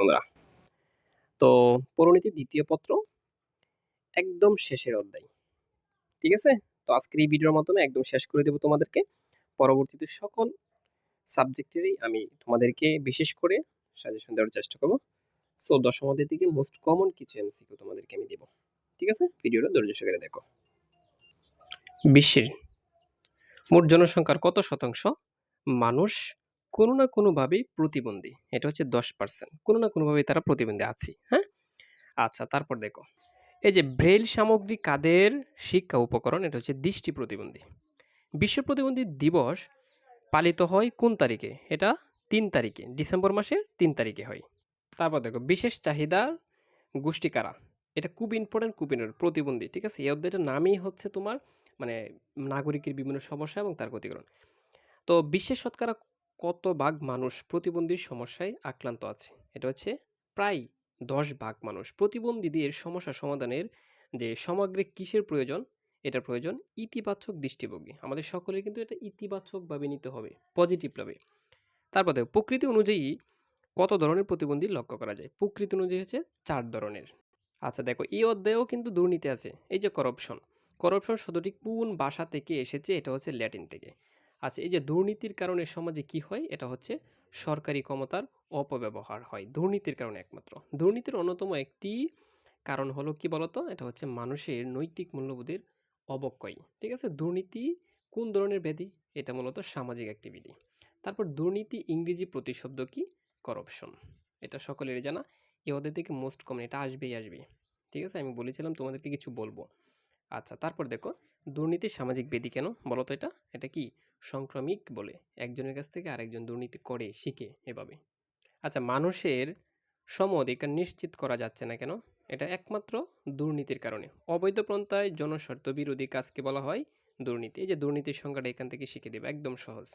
বন্ধুরা। তো পরিণতির দ্বিতীয় পত্র একদম শেষের অধ্যায়। ঠিক আছে? তো আজকের এই ভিডিওর মাধ্যমে একদম শেষ করে দেবো তোমাদেরকে। পরবর্তীতে সকল সাবজেক্টেরই আমি তোমাদেরকে বিশেষ করে সাজেশন দেওয়ার চেষ্টা করব। সো দশম অধ্যায় থেকে মোস্ট কমন কিছু এমসিকিউ তোমাদেরকে আমি দেবো। ঠিক আছে? ভিডিওটা ধৈর্য সহকারে দেখো। বিশ্বের মোট জনসংখ্যার কত শতাংশ মানুষ কোনো না কোনোভাবেই প্রতিবন্ধী। এটা হচ্ছে দশ পার্সেন্ট কোনো না কোনোভাবেই তারা প্রতিবন্ধী আছে হ্যাঁ? আচ্ছা তারপর দেখো। এই যে ব্রেল সামগ্রী কাদের শিক্ষা উপকরণ, এটা হচ্ছে দৃষ্টি প্রতিবন্ধী। বিশ্ব প্রতিবন্ধী দিবস পালিত হয় কোন তারিখে? এটা তিন তারিখে, ডিসেম্বর মাসের তিন তারিখে হয়। তারপর দেখো, বিশেষ চাহিদার গোষ্ঠী কারা? এটা খুব ইম্পর্টেন্ট খুব ইম্পর্টেন্ট প্রতিবন্ধী, ঠিক আছে? এই অধ্যায়টার নামই হচ্ছে তোমার মানে নাগরিকের বিভিন্ন সমস্যা এবং তার ক্ষতিকরণ তো বিশ্বের শতকরা কত ভাগ মানুষ প্রতিবন্ধীর সমস্যায় আক্রান্ত আছে? এটা হচ্ছে প্রায় দশ ভাগ মানুষ। প্রতিবন্ধীদের সমস্যা সমাধানের যে সামগ্রিক কিসের প্রয়োজন? এটার প্রয়োজন ইতিবাচক দৃষ্টিভঙ্গি। আমাদের সকলে কিন্তু এটা ইতিবাচকভাবে নিতে হবে পজিটিভভাবে তারপর দেখো, প্রকৃতি অনুযায়ী কত ধরনের প্রতিবন্ধী লক্ষ্য করা যায়? প্রকৃতি অনুযায়ী হচ্ছে চার ধরনের। আচ্ছা দেখো, এই অধ্যায়েও কিন্তু দুর্নীতি আছে। এই যে করপশন করপশন শব্দটি কোন ভাষা থেকে এসেছে? এটা হচ্ছে ল্যাটিন থেকে। আচ্ছা এই যে দুর্নীতির কারণে সমাজে কি হয়? এটা হচ্ছে সরকারি ক্ষমতার অপব্যবহার হয়। দুর্নীতির কারণে একমাত্র। দুর্নীতির অন্যতম একটি কারণ হলো কি বলতো? এটা হচ্ছে মানুষের নৈতিক মূল্যবোধের অবক্ষয়। ঠিক আছে? দুর্নীতি কোন ধরনের ব্যাধি? এটা মূলত সামাজিক অ্যাক্টিভিটি তারপর দুর্নীতি ইংরেজি প্রতিশব্দ কি? করপশন এটা সকলেরই জানা। এ ওদের থেকে মোস্ট কমন এটা আসবেই আসবে ঠিক আছে? আমি বলেছিলাম তোমাদেরকে কিছু বলব। আচ্ছা তারপর দেখো দুর্নীতি সামাজিক বেদি কেন? বলো তো এটা। এটা কি সংক্রামিক বলে? একজনের কাছ থেকে আরেকজন দুর্নীতি করে, শিখে এভাবে। আচ্ছা মানুষের সম অধিকার নিশ্চিত করা যাচ্ছে না কেন? এটা একমাত্র দুর্নীতির কারণে। অবৈধ পন্থায় জনস্বার্থ বিরোধী কাজকে বলা হয় দুর্নীতি। এই যে দুর্নীতির সংখ্যাটা এখান থেকে শিখে দেবে, একদম সহজ।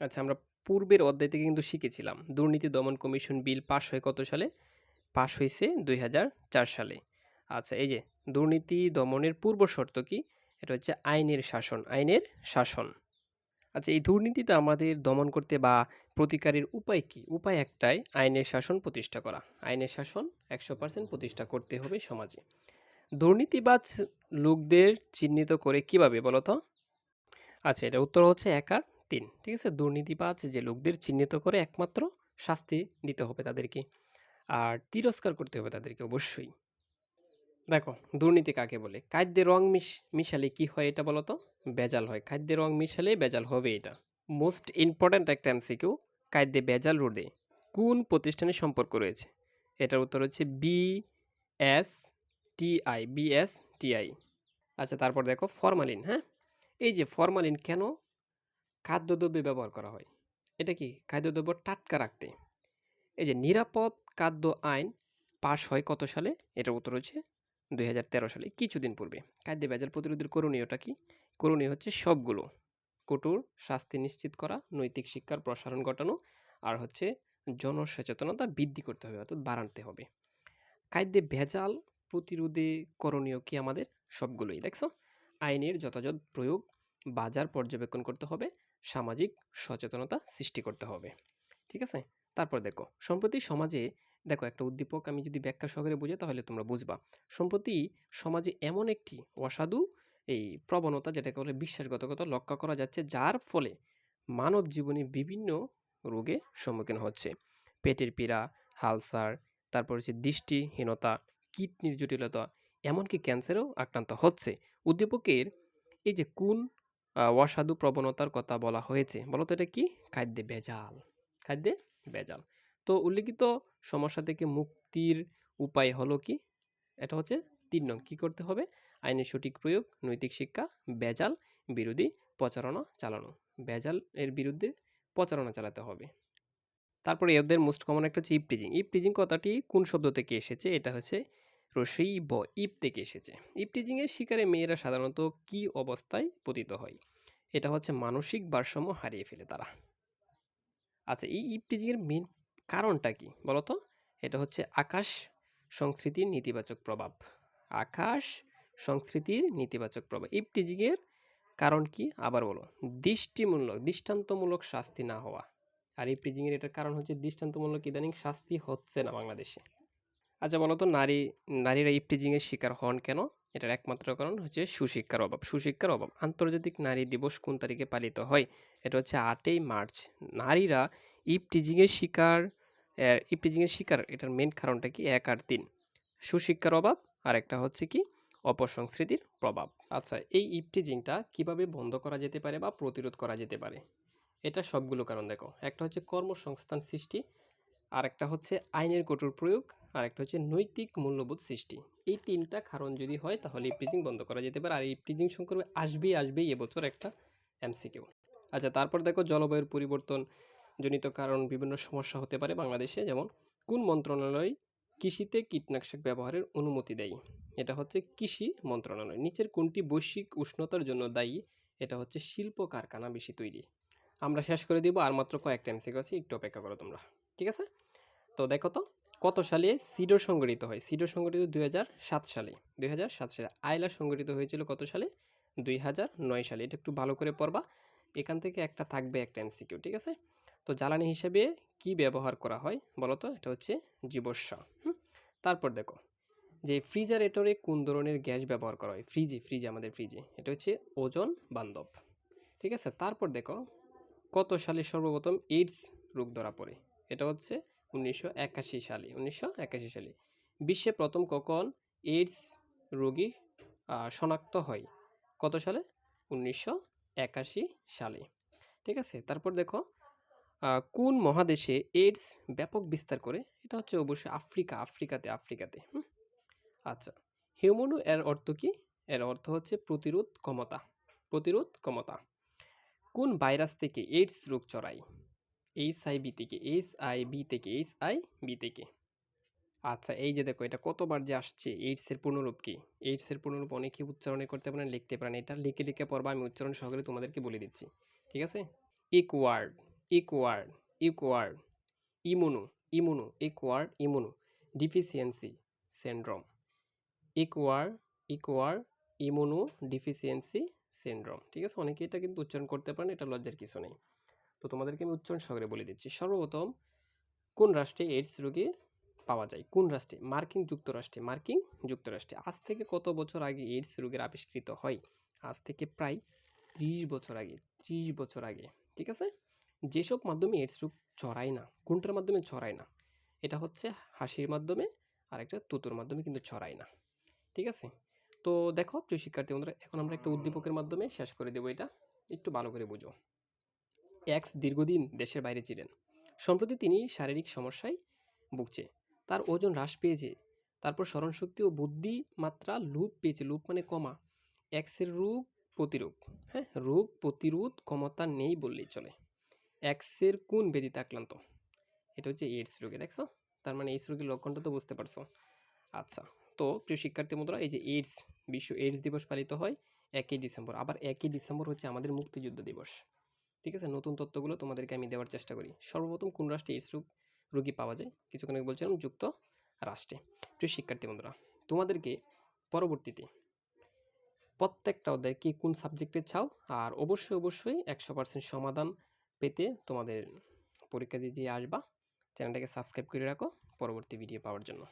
আচ্ছা আমরা পূর্বের অধ্যায় থেকে কিন্তু শিখেছিলাম, দুর্নীতি দমন কমিশন বিল পাশ হয় কত সালে? পাশ হয়েছে দুই হাজার চার সালে। আচ্ছা এই যে দুর্নীতি দমনের পূর্ব শর্ত কি? এটা হচ্ছে আইনের শাসন আইনের শাসন। আচ্ছা এই দুর্নীতিটা আমাদের দমন করতে বা প্রতিকারের উপায় কি? উপায় একটাই, আইনের শাসন প্রতিষ্ঠা করা। আইনের শাসন একশো পার্সেন্ট প্রতিষ্ঠা করতে হবে সমাজে। দুর্নীতিবাজ লোকদের চিহ্নিত করে কীভাবে বলতো আচ্ছা এটা উত্তর হচ্ছে এক আর তিন, ঠিক আছে? দুর্নীতিবাজ যে লোকদের চিহ্নিত করে একমাত্র শাস্তি দিতে হবে তাদেরকে। আর তিরস্কার করতে হবে তাদেরকে অবশ্যই। দেখো, দুর্নীতি কাকে বলে? খাদ্যে রং মিশ, মিশালে কি হয় এটা বলো তো বেজাল হয়। খাদ্যে রং মিশালে বেজাল হবে এটা। মোস্ট ইম্পর্ট্যান্ট একটা এমসিকিউ, খাদ্যে বেজাল রোডে কোন প্রতিষ্ঠানের সম্পর্ক রয়েছে? এটার উত্তর হচ্ছে B S TI BS TI আচ্ছা তারপর দেখো, ফরমালিন হ্যাঁ? এই যে ফরমালিন কেন খাদ্যদ্রব্যে ব্যবহার করা হয়? এটা কি খাদ্যদ্রব্য টাটকা রাখতে? এই যে নিরাপদ খাদ্য আইন পাশ হয় কত সালে? এটার উত্তর হচ্ছে দু হাজার তেরো সালে, কিছুদিন পূর্বে। খাদ্য ভেজাল প্রতিরোধের করণীয়টা কি? করণীয় হচ্ছে সবগুলো। কঠোর শাস্তি নিশ্চিত করা, নৈতিক শিক্ষার প্রসারণ ঘটানো, আর হচ্ছে জনসচেতনতা বৃদ্ধি করতে হবে, অর্থাৎ বাড়াতে হবে। খাদ্যে ভেজাল প্রতিরোধে করণীয় কি আমাদের? সবগুলোই। দেখছ? আইনের যথাযথ প্রয়োগ, বাজার পর্যবেক্ষণ করতে হবে, সামাজিক সচেতনতা সৃষ্টি করতে হবে। ঠিক আছে? তারপর দেখো, সম্প্রতি সমাজে, দেখো একটা উদ্দীপক আমি যদি ব্যাখ্যা সহকারে বুঝে তাহলে তোমরা বুঝবা। সম্প্রতি সমাজে এমন একটি অসাধু, এই প্রবণতা যেটাকে বলে বিশ্বাসগতগত লক্ষ্য করা যাচ্ছে, যার ফলে মানব জীবনে বিভিন্ন রোগে সম্মুখীন হচ্ছে। পেটের পীড়া, হালসার, তারপর হচ্ছে দৃষ্টিহীনতা, কিডনির জটিলতা, এমনকি ক্যান্সারেও আক্রান্ত হচ্ছে। উদ্দীপকের এই যে কোন অসাধু প্রবণতার কথা বলা হয়েছে, বলতো এটা কি? খাদ্যে ভেজাল। খাদ্যে ভেজাল। তো উল্লিখিত সমস্যা থেকে মুক্তির উপায় হলো কি? এটা হচ্ছে তিন নং, কী করতে হবে? আইনের সঠিক প্রয়োগ, নৈতিক শিক্ষা বেজাল বিরোধী, প্রচারণা চালানো। বেজাল এর বিরুদ্ধে প্রচারণা চালাতে হবে। তারপরে এদের মোস্ট কমন একটা হচ্ছে ইপটিজিং। ইপটিজিং কথাটি কোন শব্দ থেকে এসেছে? এটা হচ্ছে রসই ব, ইপ থেকে এসেছে। ইপটিজিংয়ের শিকারে মেয়েরা সাধারণত কি অবস্থায় পতিত হয়? এটা হচ্ছে মানসিক ভারসাম্য হারিয়ে ফেলে তারা। আচ্ছা এই ইপটিজিংয়ের মেন কারণটা কি বলতো? এটা হচ্ছে আকাশ সংস্কৃতির নেতিবাচক প্রভাব। আকাশ সংস্কৃতির নেতিবাচক প্রভাব। ইপটিজিংয়ের কারণ কি? আবার বলো। দৃষ্টিমূলক, দৃষ্টান্তমূলক শাস্তি না হওয়া। আর ইপটিজিংয়ের এটার কারণ হচ্ছে দৃষ্টান্তমূলক ইদানিং শাস্তি হচ্ছে না বাংলাদেশে। আচ্ছা বলো তো নারী, নারীরা ইপটিজিংয়ের শিকার হন কেন? এটার একমাত্র কারণ হচ্ছে সুশিক্ষার অভাব। সুশিক্ষার অভাব। আন্তর্জাতিক নারী দিবস কোন তারিখে পালিত হয়? এটা হচ্ছে আটই মার্চ। নারীরা ইপটিজিংয়ের শিকার ইপটিজিংয়ের শিকার, এটার মেন কারণটা কি? এক আর তিন। সুশিক্ষার অভাব আর একটা হচ্ছে কি? অপসংস্কৃতির প্রভাব। আচ্ছা এই ইপটিজিংটা কীভাবে বন্ধ করা যেতে পারে বা প্রতিরোধ করা যেতে পারে? এটা সবগুলো কারণ দেখো। একটা হচ্ছে কর্মসংস্থান সৃষ্টি আর একটা হচ্ছে আইনের কঠোর প্রয়োগ আর একটা হচ্ছে নৈতিক মূল্যবোধ সৃষ্টি। এই তিনটা কারণ যদি হয়, তাহলে ইপটিজিং বন্ধ করা যেতে পারে। আর ইপটিজিং সংক্রমণ আসবেই আসবেই এবছর একটা এমসিকিউ আচ্ছা তারপর দেখো জলবায়ুর পরিবর্তন জনিত কারণ বিভিন্ন সমস্যা হতে পারে বাংলাদেশে, যেমন কোন মন্ত্রণালয় কৃষিতে কীটনাশক ব্যবহারের অনুমতি দেয়? এটা হচ্ছে কৃষি মন্ত্রণালয়। নিচের কোনটি বৈশ্বিক উষ্ণতার জন্য দায়ী? এটা হচ্ছে শিল্প কারখানা বেশি তৈরি। আমরা শেষ করে দিব, আর মাত্র কয়েকটা এমসিকিউ আছে, একটু অপেক্ষা করো তোমরা। ঠিক আছে? তো দেখো তো কত সালে সিডো সংগঠিত হয়? সিডো সংগঠিত দুই হাজার সাত সালে। দুই হাজার সাত সালে আয়লা সংগঠিত হয়েছিল কত সালে? দুই হাজার নয় সালে। এটা একটু ভালো করে পড়বা। এখান থেকে একটা থাকবে একটা এমসিকিউ, ঠিক আছে? তো জ্বালানি হিসেবে কি ব্যবহার করা হয় বলো তো এটা হচ্ছে জীবস্ব তারপর দেখো, যে ফ্রিজারেটরে কোন ধরনের গ্যাস ব্যবহার করা হয়? ফ্রিজে ফ্রিজে, আমাদের ফ্রিজে। এটা হচ্ছে ওজন বান্ধব, ঠিক আছে? তারপর দেখো, কত সালে সর্বপ্রথম এইডস রোগ ধরা পড়ে? এটা হচ্ছে উনিশশো একাশি সালে, উনিশশো একাশি সালে। বিশ্বে প্রথম কখন এইডস রোগী শনাক্ত হয়? কত সালে? উনিশশো একাশি সালে। ঠিক আছে? তারপর দেখো কোন মহাদেশে এইডস ব্যাপক বিস্তার করে? এটা হচ্ছে অবশ্যই আফ্রিকা, আফ্রিকাতে আফ্রিকাতে আচ্ছা হিউমনু এর অর্থ কি? এর অর্থ হচ্ছে প্রতিরোধ ক্ষমতা প্রতিরোধ ক্ষমতা। কোন ভাইরাস থেকে এইডস রোগ ছড়ায়? এইচ আই বি থেকে এইচ আই বি থেকে এইচ আই বি থেকে। আচ্ছা এই যে দেখো, এটা কতবার যে আসছে এইডসের পূর্ণরূপ কি? এইডসের পূর্ণরূপ অনেকে উচ্চারণে করতে পারেন, লিখতে পারেন। এটা লিখে লিখে পড়বা, আমি উচ্চারণ সহকারে তোমাদেরকে বলে দিচ্ছি। ঠিক আছে? Acquired acquired acquired immuno immuno acquired immuno deficiency syndrome acquired acquired immuno deficiency syndrome ঠিক আছে? অনেকে এটা কিন্তু উচ্চারণ করতে পারেন, এটা লজ্জার কিছু নেই। তো তোমাদেরকে আমি উচ্চারণ সহকারে বলে দিচ্ছি। সর্বপ্রথম, কোন রাষ্ট্রে এইডস রোগী পাওয়া যায়? কোন রাষ্ট্রে? মার্কিন যুক্তরাষ্ট্রে। মার্কিন যুক্তরাষ্ট্রে। আজ থেকে কত বছর আগে এইডস রোগের আবিষ্কৃত হয়? আজ থেকে প্রায় ত্রিশ বছর আগে, ত্রিশ বছর আগে, ঠিক আছে? যেসব মাধ্যমে এইডস রোগ ছড়ায় না কোনটার মাধ্যমে ছড়ায় না, এটা হচ্ছে হাসির মাধ্যমে, আর একটা তুতুর মাধ্যমে কিন্তু ছড়ায় না, ঠিক আছে? তো দেখো, প্রিয় শিক্ষার্থী বন্ধুরা, এখন আমরা একটা উদ্দীপকের মাধ্যমে শেষ করে দেবো এটা। একটু ভালো করে বুঝো। এক্স দীর্ঘদিন দেশের বাইরে ছিলেন। সম্প্রতি তিনি শারীরিক সমস্যায় ভুগছে। তার ওজন হ্রাস পেয়েছে। তারপর স্মরণশক্তি ও বুদ্ধি মাত্রা লুপ পেয়েছে। লুপ মানে কমা। এক্সের রোগ প্রতিরোধ। হ্যাঁ রোগ প্রতিরোধ ক্ষমতা নেই বললেই চলে। এক্সের কোন ব্যাধিতে আক্রান্ত? এটা হচ্ছে এইডস রোগে, দেখছ? তার মানে এইডস রোগের লক্ষণটা তো বুঝতে পারছ। আচ্ছা তো প্রিয় শিক্ষার্থী বন্ধুরা, এই যে এইডস বিশ্ব এইডস দিবস পালিত হয় একই ডিসেম্বর। আবার একই ডিসেম্বর হচ্ছে আমাদের মুক্তিযুদ্ধ দিবস। ঠিক আছে? নতুন তথ্যগুলো তোমাদেরকে আমি দেওয়ার চেষ্টা করি। সর্বপ্রথম কোন রাষ্ট্রে এইডস রোগ, রোগী পাওয়া যায়? কিছুক্ষণ আগে বলছিলাম যুক্ত রাষ্ট্রে। প্রিয় শিক্ষার্থী বন্ধুরা, তোমাদেরকে পরবর্তীতে প্রত্যেকটা অধ্যায় কি কোন সাবজেক্টে চাও? আর অবশ্যই অবশ্যই একশো পার্সেন্ট সমাধান পেতে তোমাদের পরীক্ষা দিয়ে দিয়ে আসবা, চ্যানেলটাকে সাবস্ক্রাইব করে রাখো পরবর্তী ভিডিও পাওয়ার জন্য।